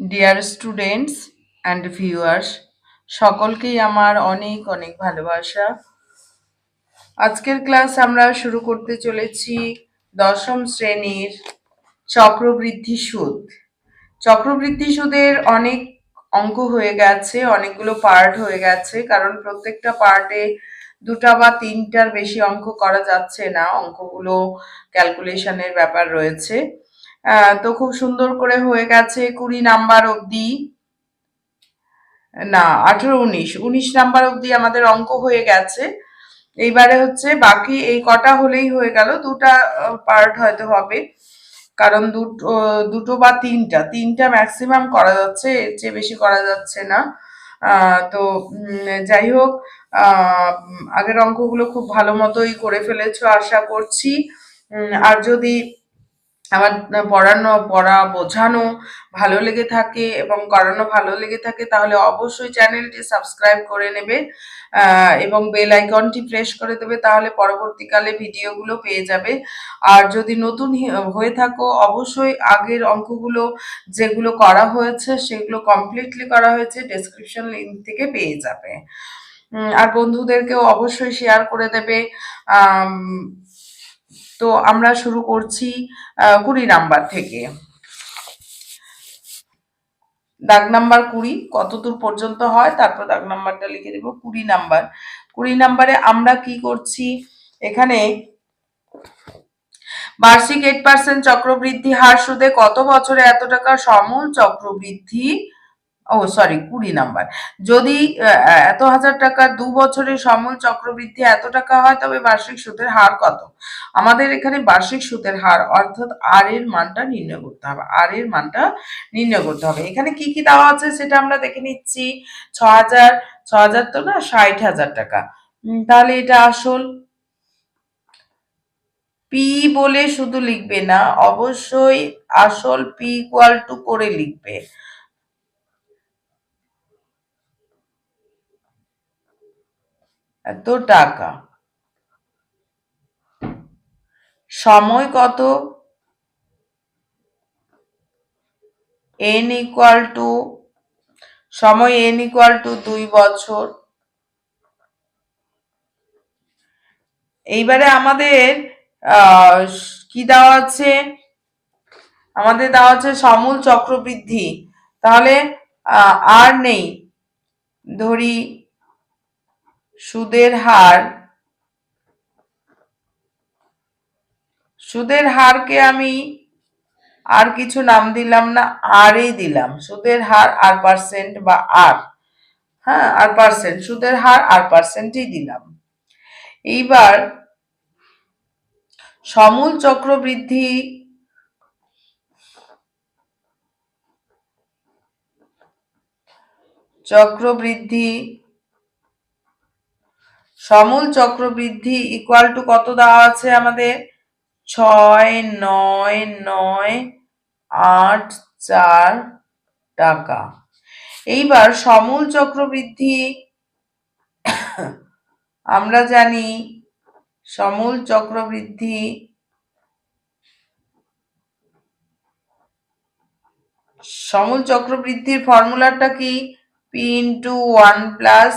Dear students and viewers সকলকেই আমার অনেক অনেক ভালোবাসা। আজকের ক্লাস আমরা শুরু করতে চলেছি দশম শ্রেণির চক্রবৃদ্ধি সুদ। চক্রবৃদ্ধি সুদের অনেক অঙ্ক হয়ে গেছে, অনেকগুলো পার্ট হয়ে গেছে, কারণ প্রত্যেকটা পার্টে দুটা বা তিনটার বেশি অঙ্ক করা যাচ্ছে না, অঙ্কগুলো ক্যালকুলেশনের ব্যাপার রয়েছে। তো খুব সুন্দর করে হয়ে গেছে কুড়ি নাম্বার অবধি। না, আঠেরো, উনিশ। উনিশ নাম্বার অবধি আমাদের অঙ্ক হয়ে গেছে। এইবারে হচ্ছে বাকি এই কটা হলেই হয়ে গেল। দুটা পার্ট হয়তো হবে। কারণ দুটো দুটো বা তিনটা। তিনটা ম্যাক্সিমাম করা যাচ্ছে, এর চেয়ে বেশি করা যাচ্ছে না। তো যাই হোক আগের অঙ্কগুলো খুব ভালো মতোই করে ফেলেছ, আশা করছি। আর যদি আমার পড়ানো, পড়া বোঝানো ভালো লেগে থাকে এবং করানো ভালো লেগে থাকে, তাহলে অবশ্যই চ্যানেলটি সাবস্ক্রাইব করে নেবে এবং বেল আইকনটি প্রেস করে দেবে, তাহলে পরবর্তীকালে ভিডিওগুলো পেয়ে যাবে। আর যদি নতুন হয়ে থাকো, অবশ্যই আগের অঙ্কগুলো যেগুলো করা হয়েছে, সেগুলো কমপ্লিটলি করা হয়েছে ডেসক্রিপশন লিঙ্ক থেকে পেয়ে যাবে। আর বন্ধুদেরকেও অবশ্যই শেয়ার করে দেবে তো আমরা শুরু করছি কুড়ি নাম্বার থেকে। দাগ নাম্বার কুড়ি কত দূর পর্যন্ত হয়? তারপর দাগ নাম্বারটা লিখে দেবো, কুড়ি নাম্বার। কুড়ি নাম্বারে আমরা কি করছি? এখানে বার্ষিক এইট পার্সেন্ট চক্রবৃদ্ধি হার সুদে কত বছরে এত টাকা সমূল চক্রবৃদ্ধি ও সরি কুড়ি নাম্বার। যদি এত হাজার টাকার দু বছরের সমূল চক্রবৃদ্ধি এত টাকা হয়, তবে বার্ষিক সুদের হার কত? আমাদের এখানে বার্ষিক সুদের হার, অর্থাৎ আর এর মানটা নির্ণয় করতে হবে, আর এর মানটা নির্ণয় করতে হবে। এখানে কি কি দেওয়া আছে সেটা আমরা দেখে নিচ্ছি। ছ হাজার ছ হাজার তো না, ষাট হাজার টাকা। তাহলে এটা আসল। পি বলে শুধু লিখবে না, অবশ্যই আসল পি ইকুয়াল টু করে লিখবে। এত টাকা? সময় কত? এন ইকুয়াল টু সময় এন ইকুয়াল টু দুই বছর। এইবারে আমাদের কি দেওয়া আছে? আমাদের দেওয়া আছে সমূল চক্রবৃদ্ধি। তাহলে আর নেই। ধরি সুদের হার, সুদের হারকে আমি আর কিছু নাম দিলাম না আরই দিলাম। সুদের হার আর পার্সেন্ট বা আর। হ্যাঁ আর পার্সেন্ট সুদের হার আর পার্সেন্টই দিলাম। এইবার সমূল চক্রবৃদ্ধি চক্রবৃদ্ধি সমূল চক্রবৃদ্ধি ইকুয়াল টু কত দেওয়া আছে আমাদের? ছয়, নয় নয়, আট, চার টাকা। এইবার সমূল চক্রবৃদ্ধি আমরা জানি সমূল চক্রবৃদ্ধি সমূল চক্রবৃদ্ধির ফর্মুলাটা কি? P into one plus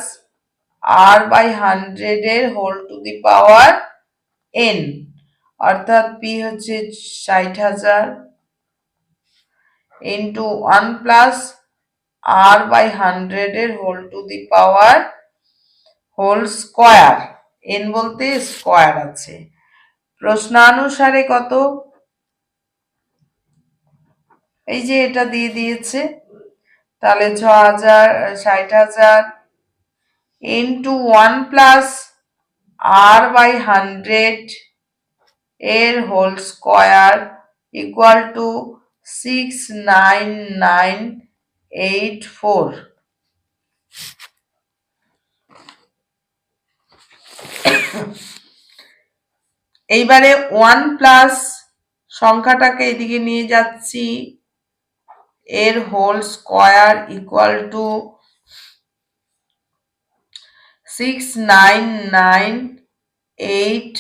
R by হান্ড্রেডের whole to the power N অর্থাৎ পি হচ্ছে ষাট হাজার into one plus R by হান্ড্রেডের whole to the power whole square N বলতে স্কোয়ার আছে। প্রশ্নানুসারে কত? এই যে এটা দিয়ে দিয়েছে, তাহলে ছ হাজার, ষাট হাজার into one plus R by hundred এর whole square equal to six nine nine eight four এইবারে ওয়ান প্লাস সংখ্যাটাকে এদিকে নিয়ে যাচ্ছি, এর whole square equal to six nine nine eight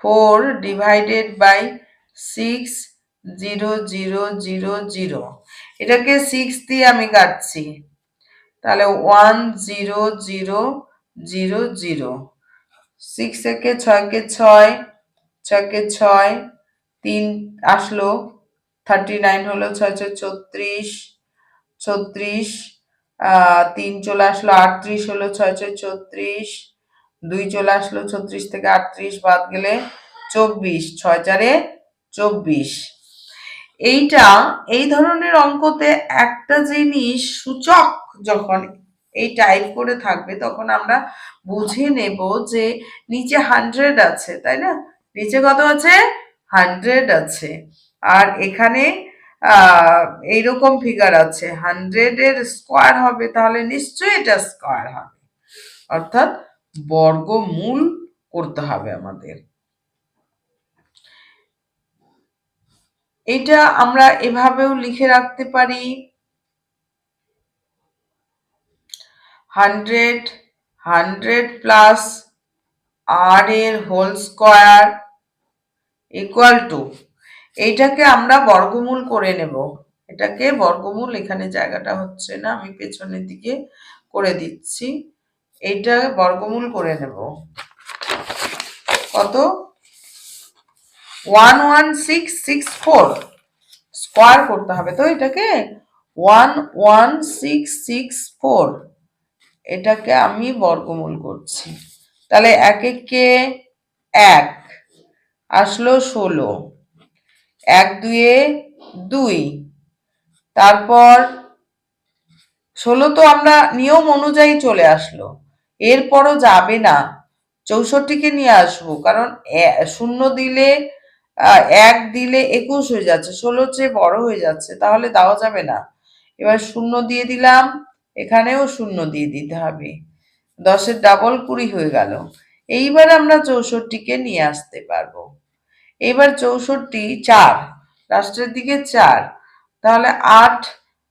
four divided by six zero zero zero zero এটাকে six দিয়ে আমি কাটছি। তাহলে one zero zero zero zero six একে ছয়কে ছয় ছয়কে ছয়, তিন আসলো। থার্টি নাইন হলো ছয় ছয় ছত্রিশ ছত্রিশ তিন চলে আসলো আটত্রিশ হলো ছয় ছয় ছত্রিশ দুই চলে আসলো ছত্রিশ থেকে আটত্রিশ, বাদ গেলে চব্বিশ, ছয় চারে চব্বিশ। এইটা, এই ধরনের অঙ্কতে একটা জিনিস সূচক যখন এই টাইপ করে থাকবে, তখন আমরা বুঝে নেব যে নিচে হান্ড্রেড আছে, তাই না? নিচে কত আছে? হান্ড্রেড আছে। আর এখানে এইরকম ফিগার আছে। হান্ড্রেডের স্কোয়ার হবে, তাহলে নিশ্চয়ই এটা স্কোয়ার হবে। অর্থাৎ বর্গমূল করতে হবে আমাদের। এটা আমরা এভাবেও লিখে রাখতে পারি। হান্ড্রেড হান্ড্রেড প্লাস আর এর হোল স্কোয়ার ইকুয়াল টু এইটাকে আমরা বর্গমূল করে নেব। এটাকে বর্গমূল, এখানে জায়গাটা হচ্ছে না, আমি পেছনের দিকে করে দিচ্ছি। এইটা বর্গমূল করে নেব। কত? One one six six four square করতে হবে তো এটাকে? One one six six four এটাকে আমি বর্গমূল করছি। তাহলে এক একে এক আসলো ষোলো। এক, দুয়ে দুই। তারপর ষোলো তো আমরা নিয়ম অনুযায়ী চলে আসলো। এরপরও যাবে না। চৌষট্টিকে নিয়ে আসব, কারণ শূন্য দিলে এক দিলে একুশ হয়ে যাচ্ছে। ষোলো চেয়ে বড় হয়ে যাচ্ছে, তাহলে দেওয়া যাবে না। এবার শূন্য দিয়ে দিলাম, এখানেও শূন্য দিয়ে দিতে হবে। দশের ডাবল কুড়ি হয়ে গেল। এইবার আমরা চৌষট্টিকে নিয়ে আসতে পারব। এবার চৌষট্টি, চার লাস্টের দিকে চার। তাহলে আট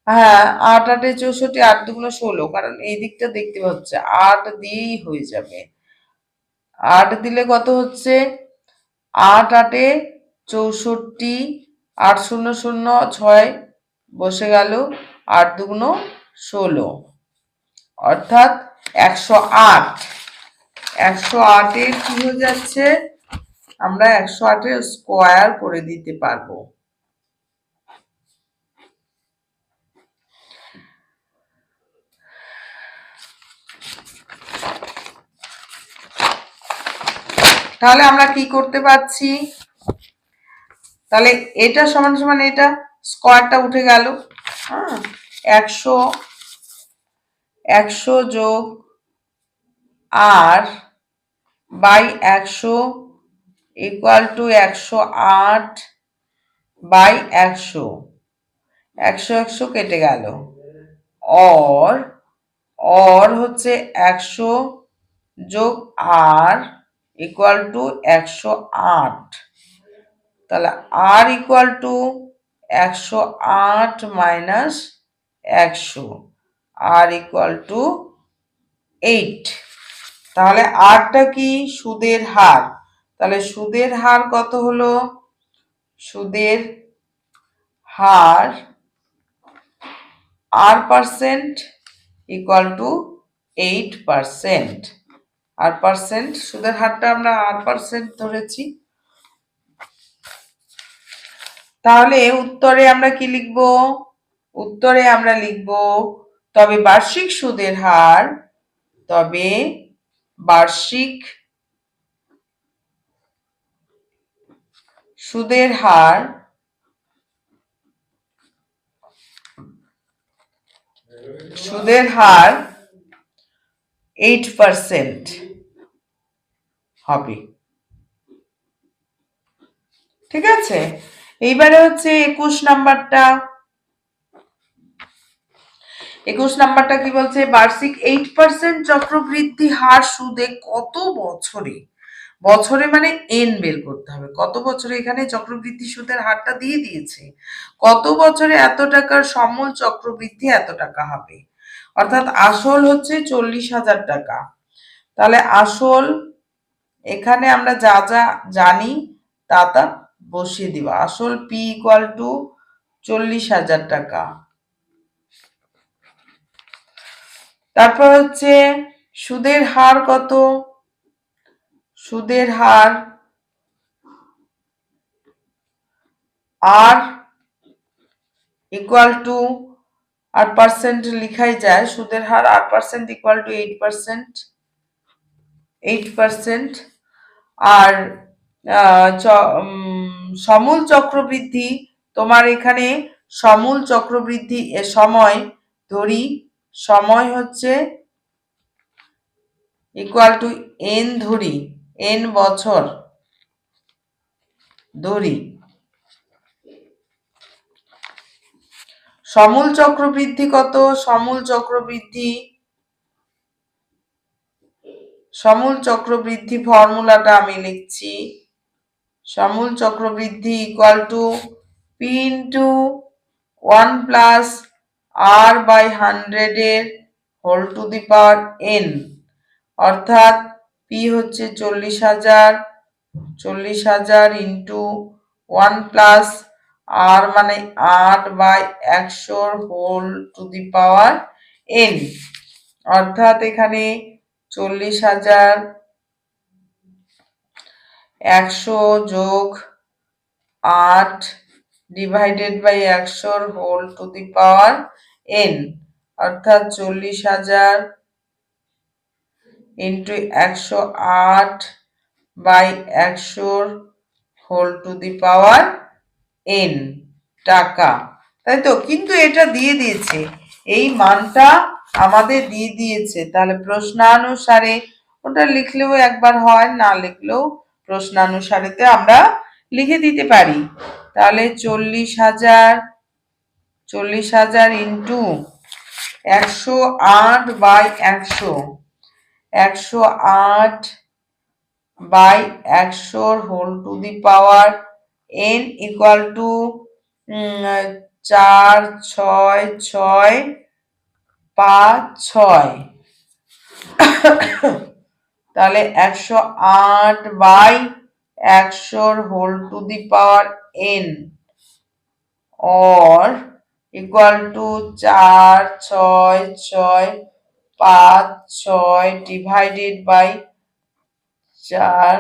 হ্যাঁ আট, আটে চৌষট্টি, আট দুগুলো ষোলো, কারণ এই দিকটা দেখতে পাচ্ছে, আট দিয়েই হয়ে যাবে। আট দিলে কত হচ্ছে? আট, আটে চৌষট্টি, আট শূন্য শূন্য ছয় বসে গেল, আট দুগুণ ষোলো। অর্থাৎ একশো আট। একশো আটের কি হয়ে যাচ্ছে? আমরা একশো আটের স্কোয়ার করে দিতে পারব। তাহলে আমরা কি করতে পারছি? তাহলে এটা সমান সমান এটা, স্কোয়ারটা উঠে গেল। হ্যাঁ একশো একশো যোগ আর বাই একশো ইকুয়াল টু একশো আট বাই একশো। একশো একশো কেটে গেল। অর অর হচ্ছে একশো যোগ আর ইকুয়াল টু একশো আট। তাহলে আর ইকুয়াল টু একশো আট মাইনাস একশো। আর ইকুয়াল টু এইট তাহলে আরটা কি? সুদের হার। তাহলে সুদের হার কত হলো? সুদের হার R percent equal to eight percent R percent সুদের হারটা আমরা আর পার্সেন্ট ধরেছি। তাহলে উত্তরে আমরা কি লিখব? উত্তরে আমরা লিখব, তবে বার্ষিক সুদের হার, তবে বার্ষিক সুদের হার সুদের হার এইট পার্সেন্ট হবে। ঠিক আছে? এইবারে হচ্ছে একুশ নাম্বারটা। একুশ নাম্বারটা কি বলছে? বার্ষিক এইট পার্সেন্ট চক্রবৃদ্ধি হার সুদে কত বছরে? বছরে মানে এন বের করতে হবে। কত বছরে এখানে চক্রবৃদ্ধি সুদের হারটা দিয়ে দিয়েছে? কত বছরে এত টাকার সমল চক্রবৃদ্ধি এত টাকা হবে? অর্থাৎ আসল হচ্ছে চল্লিশ হাজার টাকা। তাহলে আসল এখানে আমরা যা যা জানি তা তা বসিয়ে দিব। আসল পি ইকুয়াল টু চল্লিশ হাজার টাকা। তারপর হচ্ছে সুদের হার কত? সুদের হার, R equal to R percent লিখাই যায়, সুদের হার R percent equal to eight percent eight percent আর সমূল চক্রবৃদ্ধি, তোমার এখানে সমূল চক্রবৃদ্ধি সময়, ধরি, সময় হচ্ছে ইকুয়াল টু এন ধরি এন বছর। ধরি সমূল চক্রবৃদ্ধি কত? সমূল চক্রবৃদ্ধি। সমূল চক্রবৃদ্ধি ফর্মুলাটা আমি লিখছি। সমূল চক্রবৃদ্ধি equal to P into one plus R by হান্ড্রেডের whole to the power N অর্থাৎ পি হচ্ছে চল্লিশ হাজার চল্লিশ হাজার ইন্টু ওয়ান প্লাস আর মানে আট বাই একশোর whole to the power N অর্থাৎ এখানে চল্লিশ হাজার একশো যোগ আট ডিভাইডেড বাই একশোর whole to the power N অর্থাৎ চল্লিশ হাজার ইন্টু একশো আট বাই একশোর whole to the power N টাকা। তাই তো? কিন্তু এটা দিয়ে দিয়েছে। এই মানটা আমাদের দিয়ে দিয়েছে। তাহলে প্রশ্নানুসারে ওটা লিখলেও একবার হয়, না লিখলেও প্রশ্নানুসারেতে আমরা লিখে দিতে পারি। তাহলে চল্লিশ হাজার চল্লিশ হাজার ইন্টু একশো আট বাই একশো। একশো আট বাই একশোর whole to the power N equal to চার, ছয় ছয়, পাঁচ, ছয়। তাহলে একশো আট বাই একশোর whole to the power N or equal to চার, ছয় ছয় পাঁচ, ছয় ডিভাইডেড বাই চার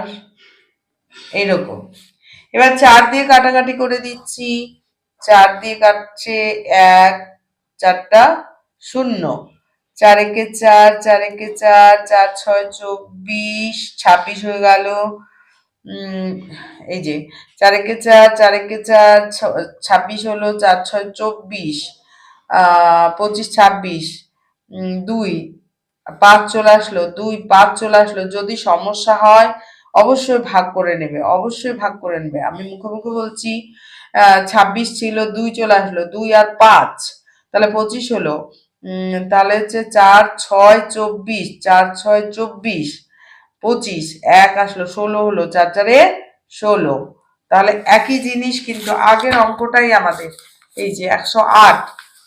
এরকম এবার চার দিয়ে কাটাকাটি করে দিচ্ছি। চার দিয়ে কাটছে এক, চারটা শূন্য। চার একে চার চার একে চার চার, ছয়, চব্বিশ, ছাব্বিশ হয়ে গেল। এই যে, চার একে চার চার একে চার ছাব্বিশ হলো, চার, ছয়, চব্বিশ পঁচিশ, ছাব্বিশ। দুই। পাঁচ চলে আসলো দুই পাঁচ চলে আসলো যদি সমস্যা হয়, অবশ্যই ভাগ করে নেবে, অবশ্যই ভাগ করে নেবে। আমি মুখে মুখে বলছি ছাব্বিশ ছিল, দুই চলে আসলো, দুই আর পাঁচ। তাহলে পঁচিশ হলো। তাহলে হচ্ছে চার, ছয়, চব্বিশ, চার, ছয়, চব্বিশ। পঁচিশ, এক আসলো, ষোলো হলো, চার, চারে ষোলো। তাহলে একই জিনিস কিন্তু আগের অঙ্কটাই আমাদের। এই যে একশো আট।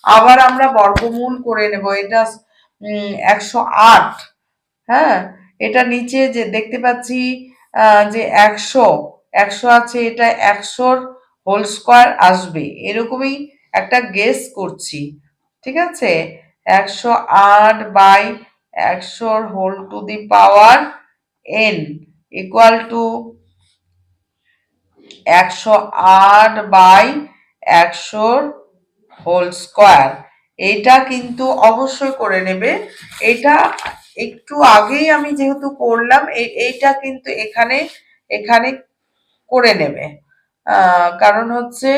আবার আমরা বর্গমূল করে নেব, এটা একশো আট হ্যাঁ? এটা নিচে যে দেখতে পাচ্ছি যে একশো একশো আছে, এটা একশোর হোল স্কোয়ার আসবে। এরকমই একটা গেস করছি, ঠিক আছে? একশো আট বাই একশোর whole to the power N equal to একশো আট বাই একশোর হোল স্কোয়ার। এটা কিন্তু অবশ্যই করে নেবে। এটা একটু আগেই আমি যেহেতু করলাম এইটা কিন্তু এখানে এখানে করে নেবে। কারণ হচ্ছে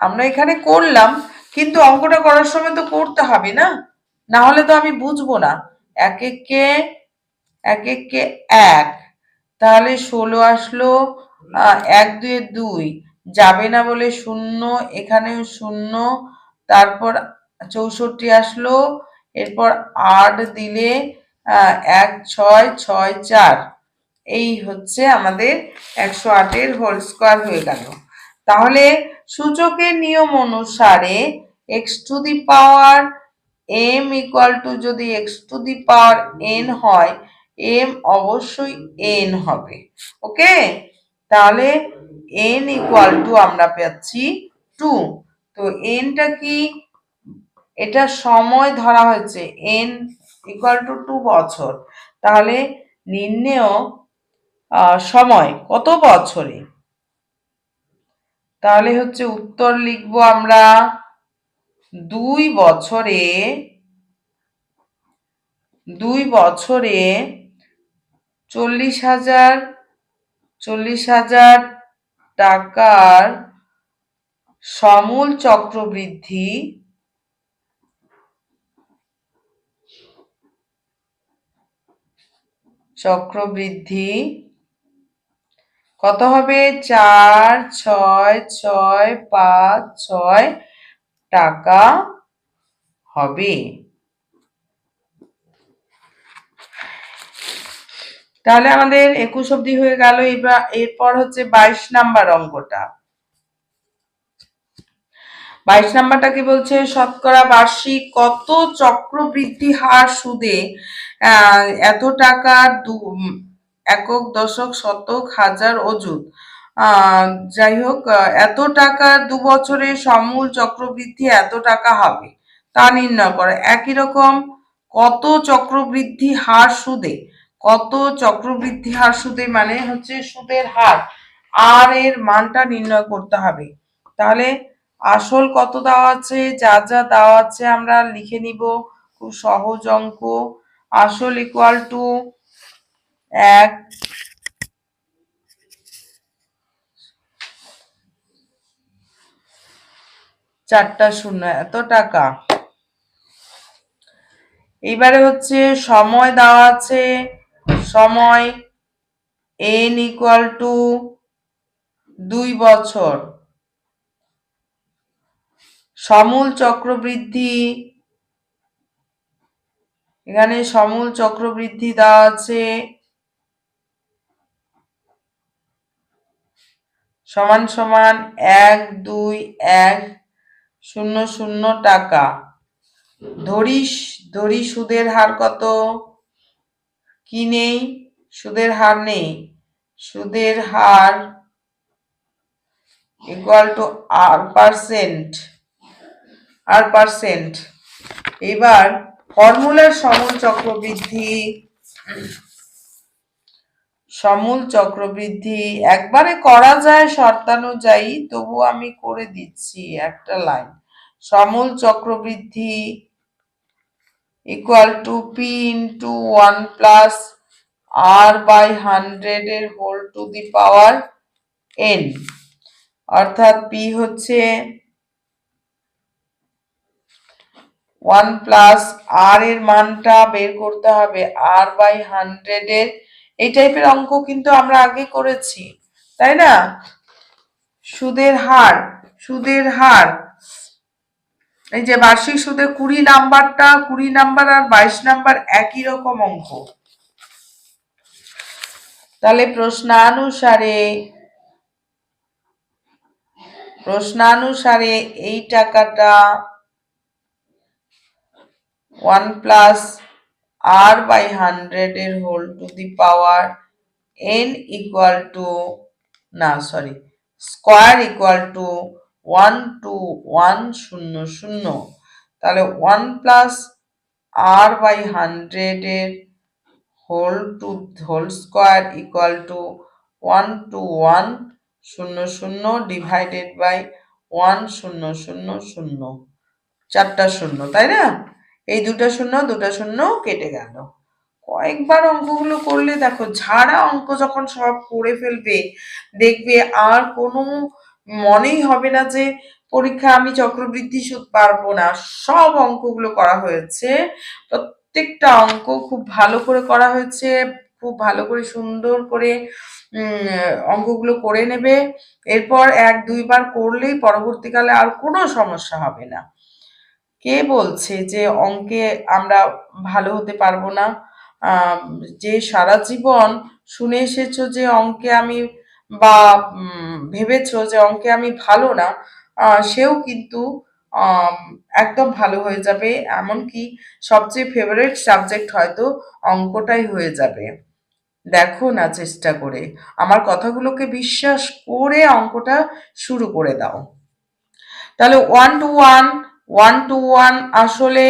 আমরা এখানে করলাম, কিন্তু অঙ্কটা করার সময় তো করতে হবে না। না হলে তো আমি বুঝব না। এক এককে এক এককে এক। তাহলে ষোলো আসলো এক দুয়ে দুই। যাবে না বলে শূন্য, এখানেও শূন্য, তারপর চৌষট্টি আসলো, এরপর আট দিলে এক, ছয় ছয়, চার। এই হচ্ছে আমাদের একশো আটের হোল স্কোয়ার হয়ে গেল। তাহলে সূচকের নিয়ম অনুসারে X to the power M equal to যদি X to the power N হয় এম অবশ্যই এন হবে। ওকে তাহলে এন ইকুয়াল টু আমরা পাচ্ছি টু তো এনটা কি? এটা সময় ধরা হয়েছে এন ইকুয়াল টু টু বছর। তাহলে আহ, সময় কত বছরে? তাহলে হচ্ছে উত্তর লিখব আমরা দুই বছরে দুই বছরে চল্লিশ হাজার চল্লিশ হাজার টাকার সমূল চক্রবৃদ্ধি চক্রবৃদ্ধি কত হবে? চার ছয় ছয় পাঁচ ছয় টাকা হবে। তাহলে আমাদের একুশ অব্দি হয়ে গেল এবার এরপর হচ্ছে বাইশ নাম্বার অঙ্কটা। বাইশ নাম্বারটা কি বলছে? শতকরা বার্ষিক কত চক্রবৃদ্ধি হার সুদে এত টাকা একক দশক শতক হাজার আহ, যাই হোক এত টাকা দু বছরে সমূল চক্রবৃদ্ধি এত টাকা হবে? তা নির্ণয় করে। একই রকম কত চক্রবৃদ্ধি হার সুদে? কত চক্রবৃদ্ধি হার সুদে মানে হচ্ছে সুদের হার। আর এর মানটা নির্ণয় করতে হবে। তাহলে আসল কত দেওয়া আছে, যা যা দেওয়া আছে আমরা লিখে নিব। খুব সহজ অঙ্ক। আসল ইকুয়াল টু এক। চারটা শূন্য, এত টাকা। এইবারে হচ্ছে সময় দেওয়া আছে। সময় এন ইকুয়াল টু দুই বছর। সমূল চক্রবৃদ্ধি, এখানে সমূল চক্রবৃদ্ধি দেওয়া আছে। সমান সমান এক, দুই, এক, শূন্য শূন্য টাকা। ধরি ধরি সুদের হার কত? কি নেই? সুদের হার নেই। সুদের হার equal to R percent R percent এবার ফর্মুলার সমূল চক্রবৃদ্ধি সমূল চক্রবৃদ্ধি একবারে করা যায় শর্তানুযায়ী তবু আমি করে দিচ্ছি একটা লাইন। সমূল চক্রবৃদ্ধি equal to P into one plus R by hundred এর whole to the power N অর্থাৎ পি হচ্ছে ওয়ান প্লাস আর এর মানটা বের করতে হবে আর বাই হান্ড্রেড এর। এই টাইপের অঙ্ক কিন্তু আমরা আগে করেছি, তাই না? সুদের হার সুদের হার। এই যে বার্ষিক সুদে কুড়ি নাম্বারটা, কুড়ি নাম্বার আর বাইশ নাম্বার একই রকম অঙ্ক। তাহলে প্রশ্নানুসারে প্রশ্নানুসারে এই টাকাটা one plus R by hundred এর whole to the power N equal to, না, sorry, square equal to one two one শূন্য শূন্য। তাহলে one plus R by hundred এর whole to whole square equal to one two one শূন্য শূন্য divided by one শূন্য শূন্য শূন্য। চারটা শূন্য, তাই না? এই দুটো শূন্য দুটো শূন্য কেটে গেল। কয়েকবার অঙ্কগুলো করলে দেখো, ঝাড়া অঙ্ক যখন সব করে ফেলবে, দেখবে আর কোনো মনেই হবে না যে পরীক্ষা আমি চক্রবৃদ্ধি সুদ পারব না। সব অঙ্কগুলো করা হয়েছে। প্রত্যেকটা অঙ্ক খুব ভালো করে করা হয়েছে। খুব ভালো করে সুন্দর করে অঙ্কগুলো করে নেবে। এরপর এক, দুইবার করলেই পরবর্তীকালে আর কোনো সমস্যা হবে না। কে বলছে যে অঙ্কে আমরা ভালো হতে পারব না? যে সারা জীবন শুনে এসেছ যে অঙ্কে আমি বা ভেবেছো যে অঙ্কে আমি ভালো না সেও কিন্তু একদম ভালো হয়ে যাবে। এমনকি সবচেয়ে ফেভারিট সাবজেক্ট হয়তো অঙ্কটাই হয়ে যাবে। দেখো না চেষ্টা করে। আমার কথাগুলোকে বিশ্বাস করে অঙ্কটা শুরু করে দাও। তাহলে one two one one two one আসলে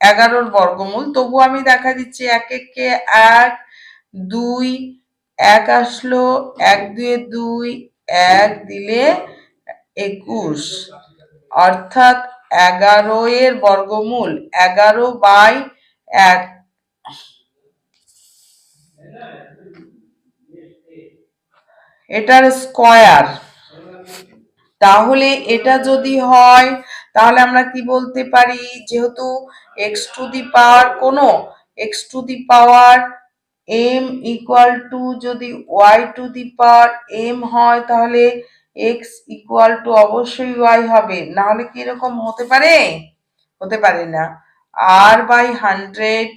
এগারোর বর্গমূল। তবু আমি দেখা দিচ্ছি এক এক, দুই এক আসলো, এক দুয়ে দুই, এক দিলে একুশ। অর্থাৎ এগারো এর বর্গমূল, এগারো বাই এক। এটার স্কয়ার। তাহলে এটা যদি হয়, তাহলে আমরা কি বলতে পারি? যেহেতু এক্স টু দি পাওয়ার কোনো X to the power M equal to যদি Y to the power M হয়, তাহলে এক্স ইকুয়াল টু অবশ্যই ওয়াই হবে। না হলে কি এরকম হতে পারে? হতে পারে না। R by hundred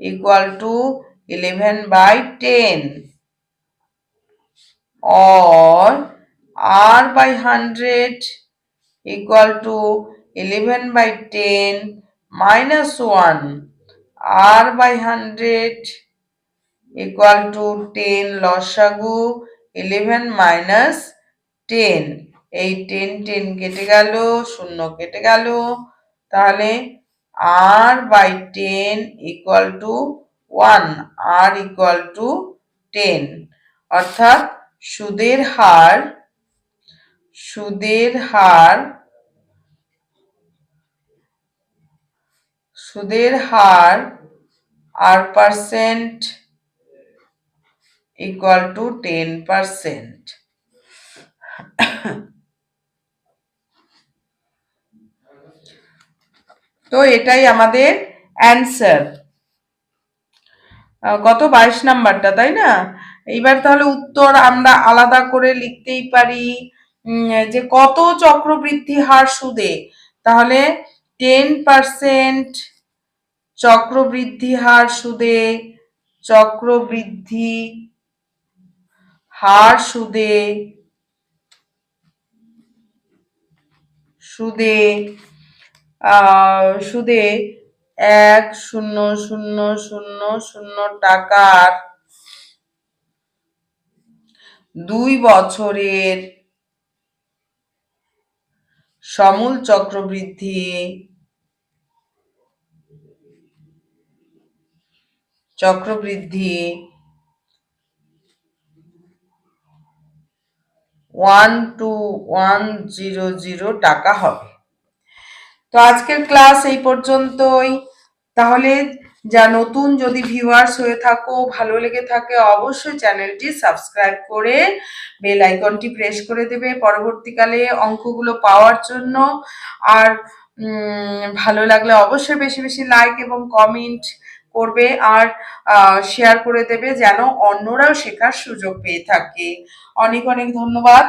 equal to eleven by ten or r by 100 equal to 11 by 10 minus 1 r by 100 equal to 10 লসাগু 11 minus 10 এই 10 10 কেটে গেল, শূন্য কেটে গেল। তাহলে r by 10 equal to 1 r equal to 10 অর্থাৎ সুদের হার সুদের হার সুদের হার R percent to ten percent তো এটাই আমাদের অ্যান্সার কত বাইশ নাম্বারটা, তাই না? এইবার তাহলে উত্তর আমরা আলাদা করে লিখতেই পারি যে কত চক্রবৃদ্ধি হার সুদে? তাহলে টেন পার্সেন্ট চক্রবৃদ্ধি হার সুদে, চক্রবৃদ্ধি হার সুদে সুদে সুদে এক শূন্য শূন্য শূন্য শূন্য টাকার দুই বছরের সমূল চক্রবৃদ্ধি চক্রবৃদ্ধি one two one zero zero টাকা হবে। তো আজকের ক্লাস এই পর্যন্তই। তাহলে যা নতুন যদি ভিউয়ার্স হয়ে থাকো, ভালো লেগে থাকে, অবশ্যই চ্যানেলটি সাবস্ক্রাইব করে বেল আইকনটি প্রেস করে দেবে পরবর্তীকালে অঙ্কগুলো পাওয়ার জন্য। আর ভালো লাগলে অবশ্যই বেশি বেশি লাইক এবং কমেন্ট করবে আর শেয়ার করে দেবে যেন অন্যরাও শেখার সুযোগ পেয়ে থাকে। অনেক অনেক ধন্যবাদ।